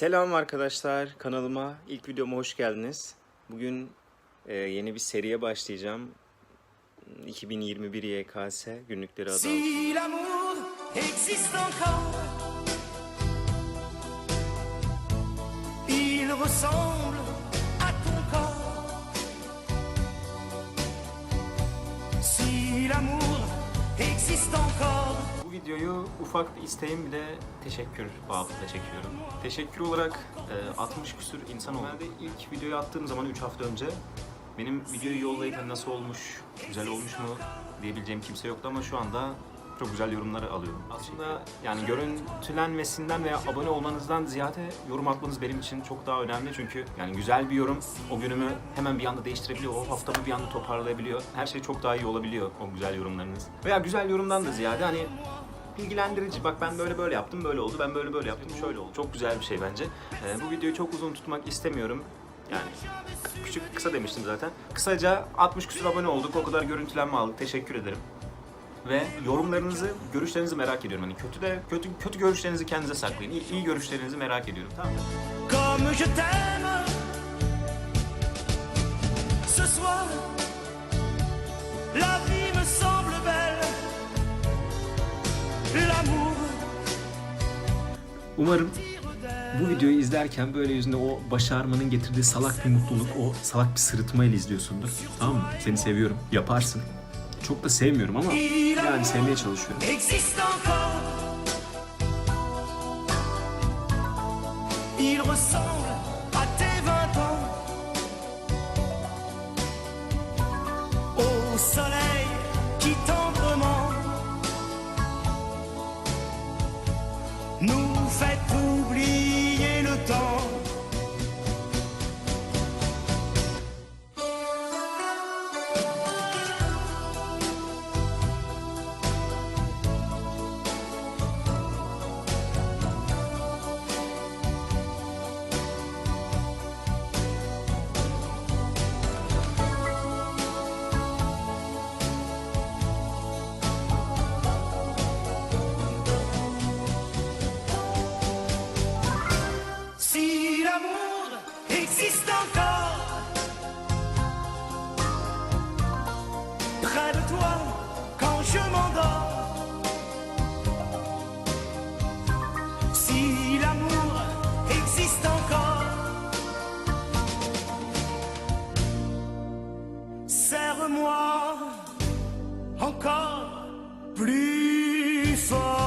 Selam arkadaşlar kanalıma ilk videoma hoş geldiniz. Bugün e, yeni bir seriye başlayacağım. 2021 YKS günlükleri adı. Si Bu videoyu ufak bir isteğim bir de teşekkür babında çekiyorum. Teşekkür olarak e, 60 küsür insan oldu. Ben de ilk videoyu attığım zaman 3 hafta önce benim videoyu yollayıp hani nasıl olmuş, güzel olmuş mu diyebileceğim kimse yoktu ama şu anda çok güzel yorumları alıyorum. Aslında yani görüntülenmesinden veya abone olmanızdan ziyade yorum atmanız benim için çok daha önemli çünkü yani güzel bir yorum o günümü hemen bir anda değiştirebiliyor, o haftamı bir anda toparlayabiliyor. Her şey çok daha iyi olabiliyor o güzel yorumlarınız. Veya güzel yorumdan da ziyade hani bilgilendirici. Bak ben böyle böyle yaptım, böyle oldu. Ben böyle böyle yaptım, şöyle oldu. Çok güzel bir şey bence. Ee, bu videoyu çok uzun tutmak istemiyorum. Yani küçük kısa demiştim zaten. Kısaca 60 küsur abone olduk. O kadar görüntülenme aldık. Teşekkür ederim. Ve yorumlarınızı, görüşlerinizi merak ediyorum. Hani kötü de kötü kötü görüşlerinizi kendinize saklayın. İyi, iyi görüşlerinizi merak ediyorum. Tamam mı? comme je t'aime. Ce soir, la vie me semble belle. L'amour Umarım bu videoyu izlerken böyle yüzünde o başarmanın getirdiği salak bir mutluluk, o salak bir sırıtmayla izliyorsundur. Tamam mı? Seni seviyorum. Yaparsın. Çok da sevmiyorum ama yani sevmeye çalışıyorum. nous fait oublier le temps. encore plus fort.